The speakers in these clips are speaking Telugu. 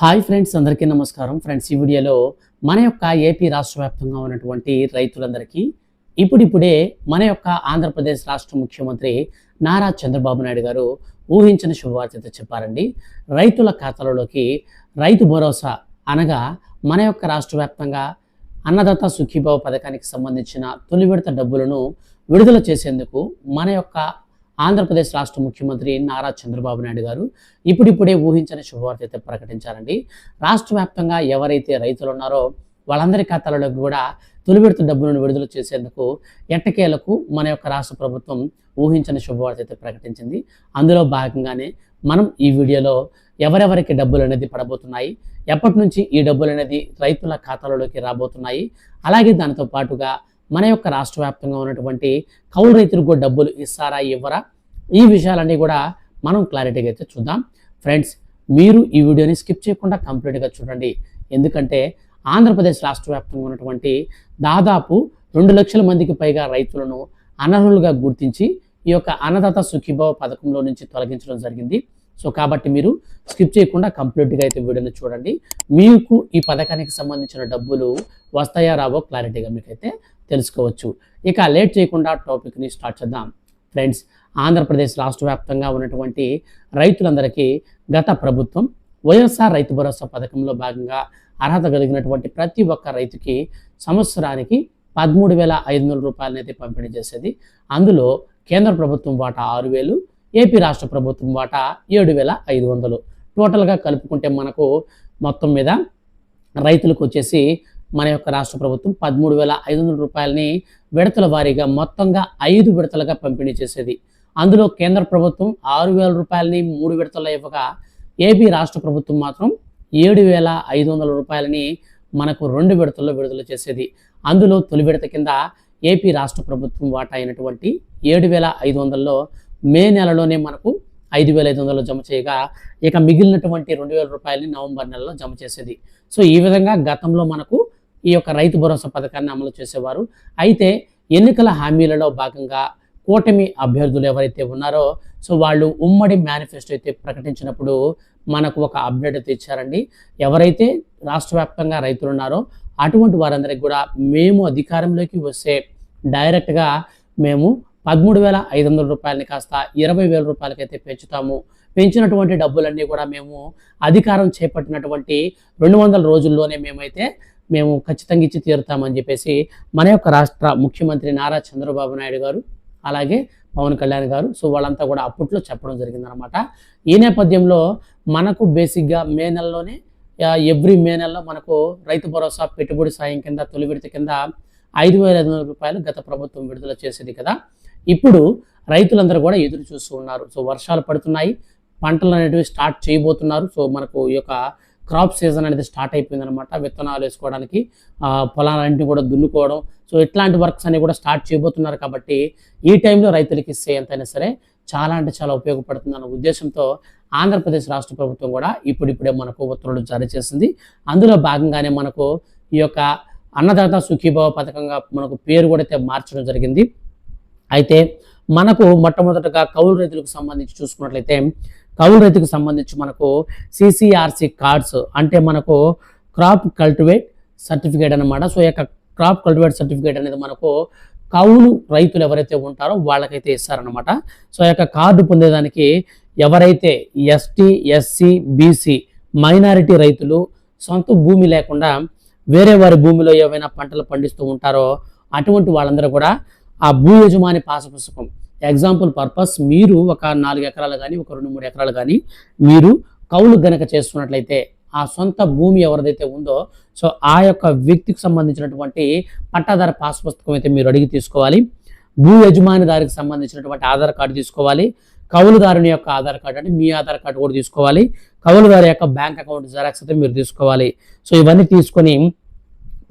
హాయ్ ఫ్రెండ్స్ అందరికీ నమస్కారం. ఫ్రెండ్స్ ఈ వీడియోలో మన యొక్క ఏపీ రాష్ట్ర వ్యాప్తంగా ఉన్నటువంటి రైతులందరికీ ఇప్పుడిప్పుడే మన యొక్క ఆంధ్రప్రదేశ్ రాష్ట్ర ముఖ్యమంత్రి నారా చంద్రబాబు నాయుడు గారు ఊహించిన శుభవార్త చెప్పారండి. రైతుల ఖాతాలలోకి రైతు భరోసా అనగా మన యొక్క రాష్ట్ర వ్యాప్తంగా అన్నదాత సుఖీభావ పథకానికి సంబంధించిన తొలి విడత డబ్బులను విడుదల చేసేందుకు మన యొక్క ఆంధ్రప్రదేశ్ రాష్ట్ర ముఖ్యమంత్రి నారా చంద్రబాబు నాయుడు గారు ఇప్పుడిప్పుడే ఊహించని శుభవార్త అయితే ప్రకటించారండి. రాష్ట్ర వ్యాప్తంగా ఎవరైతే రైతులు ఉన్నారో వాళ్ళందరి ఖాతాలలోకి కూడా తొలి విడత డబ్బులను విడుదల చేసేందుకు ఎట్టకేలకు మన యొక్క రాష్ట్ర ప్రభుత్వం ఊహించని శుభవార్త అయితే ప్రకటించింది. అందులో భాగంగానే మనం ఈ వీడియోలో ఎవరెవరికి డబ్బులు అనేది పడబోతున్నాయి ఎప్పటి నుంచి ఈ డబ్బులు అనేది రైతుల ఖాతాలలోకి రాబోతున్నాయి అలాగే దానితో పాటుగా మన యొక్క రాష్ట్ర వ్యాప్తంగా ఉన్నటువంటి కౌలు రైతులకు కూడా డబ్బులు ఇస్తారా ఇవ్వరా? ఈ విషయాలన్నీ కూడా మనం క్లారిటీగా అయితే చూద్దాం. ఫ్రెండ్స్ మీరు ఈ వీడియోని స్కిప్ చేయకుండా కంప్లీట్గా చూడండి. ఎందుకంటే ఆంధ్రప్రదేశ్ రాష్ట్ర వ్యాప్తంగా ఉన్నటువంటి దాదాపు రెండు లక్షల మందికి పైగా రైతులను అనర్హులుగా గుర్తించి ఈ యొక్క అన్నదాత సుఖీభావ పథకంలో నుంచి తొలగించడం జరిగింది. సో కాబట్టి మీరు స్కిప్ చేయకుండా కంప్లీట్గా అయితే వీడియోని చూడండి. మీకు ఈ పథకానికి సంబంధించిన డబ్బులు వస్తాయా రావో క్లారిటీగా మీకైతే తెలుసుకోవచ్చు. ఇక లేట్ చేయకుండా టాపిక్ని స్టార్ట్ చేద్దాం. ఫ్రెండ్స్ ఆంధ్రప్రదేశ్ రాష్ట్ర వ్యాప్తంగా ఉన్నటువంటి రైతులందరికీ గత ప్రభుత్వం వైఎస్ఆర్ రైతు భరోసా పథకంలో భాగంగా అర్హత కలిగినటువంటి ప్రతి ఒక్క రైతుకి సంవత్సరానికి పదమూడు వేల ఐదు వందల రూపాయలనైతే పంపిణీ చేసేది. అందులో కేంద్ర ప్రభుత్వం వాటా ఆరు వేలు ఏపీ రాష్ట్ర ప్రభుత్వం వాటా ఏడు వేల ఐదు వందలు. టోటల్గా కలుపుకుంటే మనకు మొత్తం మీద రైతులకు వచ్చేసి మన యొక్క రాష్ట్ర ప్రభుత్వం పదమూడు వేల ఐదు వందల రూపాయలని విడతల వారీగా మొత్తంగా ఐదు విడతలుగా పంపిణీ చేసేది. అందులో కేంద్ర ప్రభుత్వం ఆరు వేల రూపాయలని మూడు విడతల్లో ఇవ్వగా ఏపీ రాష్ట్ర ప్రభుత్వం మాత్రం ఏడు వేల ఐదు వందల రూపాయలని మనకు రెండు విడతల్లో విడుదల చేసేది. అందులో తొలి విడత కింద ఏపీ రాష్ట్ర ప్రభుత్వం వాటా అయినటువంటి ఏడు వేల ఐదు వందల్లో మే నెలలోనే మనకు ఐదు వేల ఐదు వందలు జమ చేయగా ఇక మిగిలినటువంటి రెండు వేల రూపాయలని నవంబర్ నెలలో జమ చేసేది. సో ఈ విధంగా గతంలో మనకు ఈ యొక్క రైతు భరోసా పథకాన్ని అమలు చేసేవారు. అయితే ఎన్నికల హామీలలో భాగంగా కూటమి అభ్యర్థులు ఎవరైతే ఉన్నారో సో వాళ్ళు ఉమ్మడి మేనిఫెస్టో అయితే ప్రకటించినప్పుడు మనకు ఒక అప్డేట్ అయితే ఇచ్చారండి. ఎవరైతే రాష్ట్ర వ్యాప్తంగా రైతులు ఉన్నారో అటువంటి వారందరికీ కూడా మేము అధికారంలోకి వస్తే డైరెక్ట్గా మేము పదమూడు వేల ఐదు వందల రూపాయలని కాస్త ఇరవై వేల రూపాయలకైతే పెంచుతాము. పెంచినటువంటి డబ్బులన్నీ కూడా మేము అధికారం చేపట్టినటువంటి రెండు వందల రోజుల్లోనే మేమైతే మేము ఖచ్చితంగా ఇచ్చి తీరుతామని చెప్పేసి మన యొక్క రాష్ట్ర ముఖ్యమంత్రి నారా చంద్రబాబు నాయుడు గారు అలాగే పవన్ కళ్యాణ్ గారు సో వాళ్ళంతా కూడా అప్పట్లో చెప్పడం జరిగిందనమాట ఈ నేపథ్యంలో మనకు బేసిక్గా మే నెలలోనే ఎవ్రీ మే నెలలో మనకు రైతు భరోసా పెట్టుబడి సాయం కింద తొలి విడత కింద ఐదు వేల ఐదు వందల రూపాయలు గత ప్రభుత్వం విడుదల చేసేది కదా. ఇప్పుడు రైతులందరూ కూడా ఎదురు చూస్తూ ఉన్నారు. సో వర్షాలు పడుతున్నాయి పంటలు అనేటివి స్టార్ట్ చేయబోతున్నారు. సో మనకు ఈ యొక్క క్రాప్ సీజన్ అనేది స్టార్ట్ అయిపోయింది అనమాట విత్తనాలు వేసుకోవడానికి పొలాలన్నింటినీ కూడా దున్నుకోవడం. సో ఇట్లాంటి వర్క్స్ అన్ని కూడా స్టార్ట్ చేయబోతున్నారు కాబట్టి ఈ టైంలో రైతులకి ఇస్తే ఎంతైనా సరే చాలా అంటే చాలా ఉపయోగపడుతుంది అన్న ఉద్దేశంతో ఆంధ్రప్రదేశ్ రాష్ట్ర ప్రభుత్వం కూడా ఇప్పుడిప్పుడే మనకు ఉత్తర్వులు జారీ చేసింది. అందులో భాగంగానే మనకు ఈ యొక్క అన్నదాత సుఖీభావ పథకంగా మనకు పేరు కూడా అయితే మార్చడం జరిగింది. అయితే మనకు మొట్టమొదటగా కౌలు రైతులకు సంబంధించి చూసుకున్నట్లయితే కౌలు రైతుకు సంబంధించి మనకు సిసిఆర్సి కార్డ్స్ అంటే మనకు క్రాప్ కల్టివేట్ సర్టిఫికేట్ అన్నమాట. సో యొక్క క్రాప్ కల్టివేట్ సర్టిఫికేట్ అనేది మనకు కౌలు రైతులు ఎవరైతే ఉంటారో వాళ్ళకైతే ఇస్తారనమాట సో యొక్క కార్డు పొందేదానికి ఎవరైతే ఎస్టీ ఎస్సీ బీసీ మైనారిటీ రైతులు సొంత భూమి లేకుండా వేరే వారి భూమిలో ఏవైనా పంటలు పండిస్తూ ఉంటారో అటువంటి వాళ్ళందరూ కూడా ఆ భూ యజమాని పాస పుస్తకం ఎగ్జాంపుల్ పర్పస్ మీరు ఒక నాలుగు ఎకరాలు కానీ ఒక రెండు మూడు ఎకరాలు కానీ మీరు కౌలు గనక చేస్తున్నట్లయితే ఆ సొంత భూమి ఎవరిదైతే ఉందో సో ఆ యొక్క వ్యక్తికి సంబంధించినటువంటి పట్టాదార పాస్ పుస్తకం అయితే మీరు అడిగి తీసుకోవాలి. భూ యజమాని దారికి సంబంధించినటువంటి ఆధార్ కార్డు తీసుకోవాలి. కౌలుదారుని యొక్క ఆధార్ కార్డు అంటే మీ ఆధార్ కార్డు కూడా తీసుకోవాలి. కౌలుదారు యొక్క బ్యాంక్ అకౌంట్ జెరాక్స్ అయితే మీరు తీసుకోవాలి. సో ఇవన్నీ తీసుకొని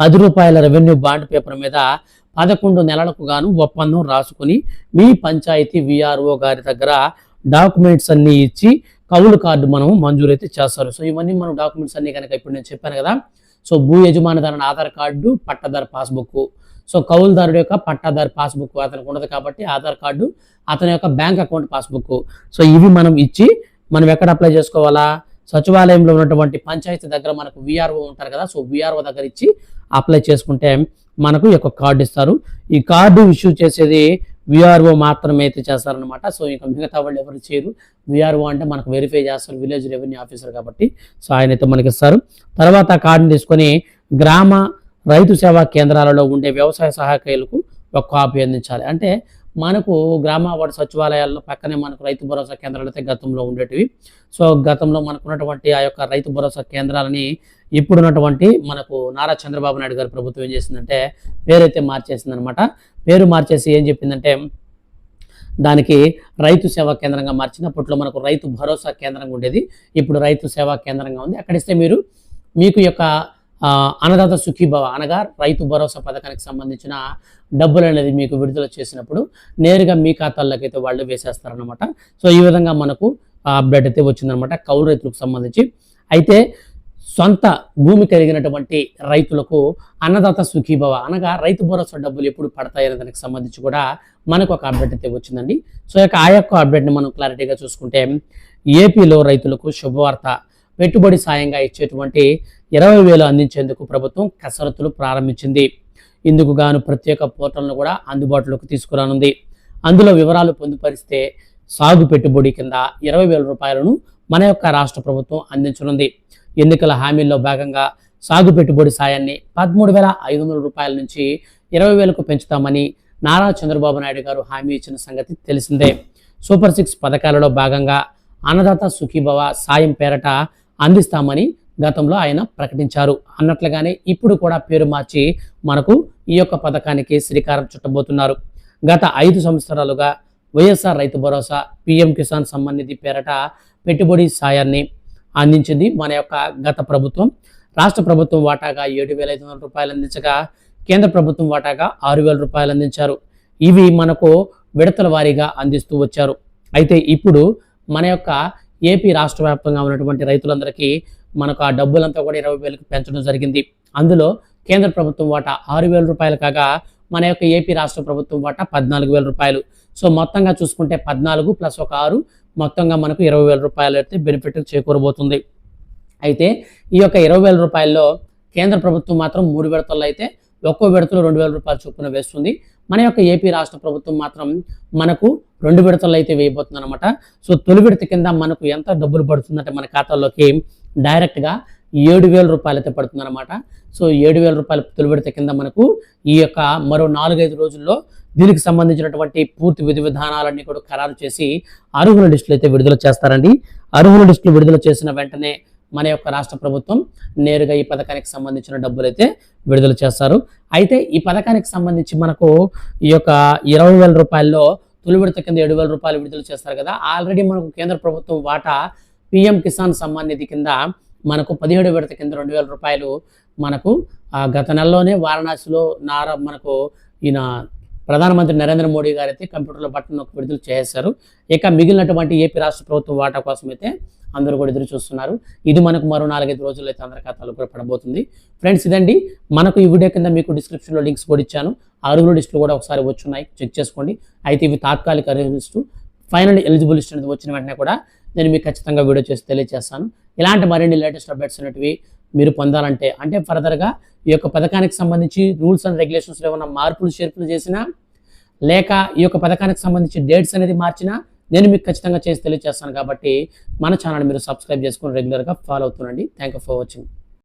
పది రూపాయల రెవెన్యూ బాండ్ పేపర్ మీద పదకొండు నెలలకు గాను ఒప్పందం రాసుకుని మీ పంచాయతీ విఆర్ఓ గారి దగ్గర డాక్యుమెంట్స్ అన్ని ఇచ్చి కౌలు కార్డు మనం మంజూరు అయితే చేస్తారు. సో ఇవన్నీ మనం డాక్యుమెంట్స్ అన్ని కనుక ఇప్పుడు నేను చెప్పాను కదా. సో భూ యజమానిదారుని ఆధార్ కార్డు పట్టదారు పాస్బుక్. సో కౌలుదారుడు యొక్క పట్టాదారు పాస్బుక్ అతనికి ఉండదు కాబట్టి ఆధార్ కార్డు అతని యొక్క బ్యాంక్ అకౌంట్ పాస్బుక్. సో ఇవి మనం ఇచ్చి మనం ఎక్కడ అప్లై చేసుకోవాలా? సచివాలయంలో ఉన్నటువంటి పంచాయతీ దగ్గర మనకు విఆర్ఓ ఉంటారు కదా. సో విఆర్ఓ దగ్గర ఇచ్చి అప్లై చేసుకుంటే మనకు ఈ యొక్క కార్డు ఇస్తారు. ఈ కార్డు ఇష్యూ చేసేది విఆర్ఓ మాత్రమే అయితే చేస్తారనమాట సో ఇంకా మిగతా వాళ్ళు ఎవరు చేయరు. విఆర్ఓ అంటే మనకు వెరిఫై చేస్తారు విలేజ్ రెవెన్యూ ఆఫీసర్ కాబట్టి. సో ఆయన అయితే మనకి ఇస్తారు. తర్వాత ఆ కార్డుని తీసుకొని గ్రామ రైతు సేవా కేంద్రాలలో ఉండే వ్యవసాయ సహాయకులకు ఒక కాపీ అందించాలి. అంటే మనకు గ్రామ వార్డు సచివాలయాల్లో పక్కనే మనకు రైతు భరోసా కేంద్రాలు అయితే గతంలో ఉండేటివి. సో గతంలో మనకు ఉన్నటువంటి ఆ యొక్క రైతు భరోసా కేంద్రాలని ఇప్పుడున్నటువంటి మనకు నారా చంద్రబాబు నాయుడు గారి ప్రభుత్వం ఏం చేసిందంటే పేరైతే మార్చేసిందనమాట. పేరు మార్చేసి ఏం చెప్పిందంటే దానికి రైతు సేవా కేంద్రంగా మార్చినప్పట్లో మనకు రైతు భరోసా కేంద్రంగా ఉండేది. ఇప్పుడు రైతు సేవా కేంద్రంగా ఉంది. అక్కడిస్తే మీరు మీకు యొక్క అన్నదాత సుఖీభవ అనగా రైతు భరోసా పథకానికి సంబంధించిన డబ్బులు అనేది మీకు విడుదల చేసినప్పుడు నేరుగా మీ ఖాతాల్లోకి అయితే వాళ్ళు వేసేస్తారనమాట సో ఈ విధంగా మనకు అప్డేట్ అయితే వచ్చిందనమాట కౌలు రైతులకు సంబంధించి. అయితే సొంత భూమి కలిగినటువంటి రైతులకు అన్నదాత సుఖీభవ అనగా రైతు భరోసా డబ్బులు ఎప్పుడు పడతాయనే దానికి సంబంధించి కూడా మనకు ఒక అప్డేట్ అయితే వచ్చిందండి. సో యొక్క ఆ యొక్క అప్డేట్ని మనం క్లారిటీగా చూసుకుంటే ఏపీలో రైతులకు శుభవార్త పెట్టుబడి సాయంగా ఇచ్చేటువంటి ఇరవై వేలు అందించేందుకు ప్రభుత్వం కసరత్తులు ప్రారంభించింది. ఇందుకు గాను ప్రత్యేక పోర్టల్ను కూడా అందుబాటులోకి తీసుకురానుంది. అందులో వివరాలు పొందుపరిస్తే సాగు పెట్టుబడి కింద ఇరవై వేల రూపాయలను మన యొక్క రాష్ట్ర ప్రభుత్వం అందించనుంది. ఎన్నికల హామీల్లో భాగంగా సాగు పెట్టుబడి సాయాన్ని పదమూడు వేల ఐదు వందల రూపాయల నుంచి ఇరవై వేలకు పెంచుతామని నారా చంద్రబాబు నాయుడు గారు హామీ ఇచ్చిన సంగతి తెలిసిందే. సూపర్ సిక్స్ పథకాలలో భాగంగా అన్నదాత సుఖీభవ సాయం పేరట అందిస్తామని గతంలో ఆయన ప్రకటించారు. అన్నట్లుగానే ఇప్పుడు కూడా పేరు మార్చి మనకు ఈ యొక్క పథకానికి శ్రీకారం చుట్టబోతున్నారు. గత ఐదు సంవత్సరాలుగా వైఎస్ఆర్ రైతు భరోసా పిఎం కిసాన్ సమ్మాన్ నిధి పేరట పెట్టుబడి సాయాన్ని అందించింది మన యొక్క గత ప్రభుత్వం. రాష్ట్ర ప్రభుత్వం వాటాగా ఏడు వేల ఐదు వందల రూపాయలు అందించగా కేంద్ర ప్రభుత్వం వాటాగా ఆరు వేల రూపాయలు అందించారు. ఇవి మనకు విడతల వారీగా అందిస్తూ వచ్చారు. అయితే ఇప్పుడు మన యొక్క ఏపీ రాష్ట్ర వ్యాప్తంగా ఉన్నటువంటి రైతులందరికీ మనకు ఆ డబ్బులంతా కూడా ఇరవై వేలకు పెంచడం జరిగింది. అందులో కేంద్ర ప్రభుత్వం వాటా ఆరు వేల రూపాయలు కాగా మన యొక్క ఏపీ రాష్ట్ర ప్రభుత్వం వాటా పద్నాలుగు వేల రూపాయలు. సో మొత్తంగా చూసుకుంటే పద్నాలుగు ప్లస్ ఒక ఆరు మొత్తంగా మనకు ఇరవై వేల రూపాయలు అయితే బెనిఫిట్ చేకూరబోతుంది. అయితే ఈ యొక్క ఇరవై వేల రూపాయల్లో కేంద్ర ప్రభుత్వం మాత్రం మూడు విడతల్లో అయితే ఒక్కో విడతలో రెండు వేల రూపాయలు చొప్పున వేస్తుంది. మన యొక్క ఏపీ రాష్ట్ర ప్రభుత్వం మాత్రం మనకు రెండు విడతలు అయితే వేయబోతుంది అనమాట సో తొలి విడత కింద మనకు ఎంత డబ్బులు పడుతుందంటే మన ఖాతాలోకి డైరెక్ట్గా ఏడు వేల రూపాయలు అయితే పడుతుంది సో ఏడు వేల రూపాయల తొలిపెడితే కింద మనకు ఈ యొక్క మరో నాలుగైదు రోజుల్లో దీనికి సంబంధించినటువంటి పూర్తి విధి విధానాలన్నీ కూడా ఖరారు చేసి అర్హుల లిస్టులు అయితే విడుదల చేస్తారండి. అర్హుల లిస్టులు విడుదల చేసిన వెంటనే మన యొక్క రాష్ట్ర ప్రభుత్వం నేరుగా ఈ పథకానికి సంబంధించిన డబ్బులు అయితే విడుదల చేస్తారు. అయితే ఈ పథకానికి సంబంధించి మనకు ఈ యొక్క ఇరవై వేల రూపాయల్లో తొలి విడత కింద ఏడు వేల రూపాయలు విడుదల చేస్తారు కదా. ఆల్రెడీ మనకు కేంద్ర ప్రభుత్వం వాటా పిఎం కిసాన్ సమ్మాన్ నిధి కింద మనకు పదిహేడు విడత కింద రెండు వేల రూపాయలు మనకు ఆ, గత నెలలోనే వారణాసిలో నారా మనకు ఈయన ప్రధానమంత్రి నరేంద్ర మోడీ గారు అయితే కంప్యూటర్లో బట్టను విడుదల చేశారు. ఇక మిగిలినటువంటి ఏపీ రాష్ట్ర ప్రభుత్వం వాటా కోసం అయితే అందరూ కూడా ఎదురు చూస్తున్నారు. ఇది మనకు మరో నాలుగైదు రోజుల్లో అయితే అందరి ఖాతాలు కూడా పడబోతుంది. ఫ్రెండ్స్ ఇదండి. మనకు ఈ వీడియో కింద మీకు డిస్క్రిప్షన్లో లింక్స్ కూడా ఇచ్చాను. అరుగులు లిస్టులు కూడా ఒకసారి వచ్చున్నాయి. చెక్ చేసుకోండి. అయితే ఇవి తాత్కాలిక అర్హుల లిస్టు ఫైనల్ ఎలిజిబుల్ లిస్ట్ అనేది వచ్చిన వెంటనే కూడా నేను మీకు ఖచ్చితంగా వీడియో చేసి తెలియజేస్తాను ఇలాంటి మరిన్ని లేటెస్ట్ అప్డేట్స్ అనేటివి మీరు పొందాలంటే అంటే ఫర్దర్గా ఈ యొక్క పథకానికి సంబంధించి రూల్స్ అండ్ రెగ్యులేషన్స్లో ఏమైనా మార్పులు చేర్పులు చేసినా లేక ఈ యొక్క పథకానికి సంబంధించి డేట్స్ అనేది మార్చినా నేను మీకు ఖచ్చితంగా చేసి తెలియజేస్తాను కాబట్టి మన ఛానల్ మీరు సబ్స్క్రైబ్ చేసుకొని రెగ్యులర్గా follow అవుతుండండి. Thank you for watching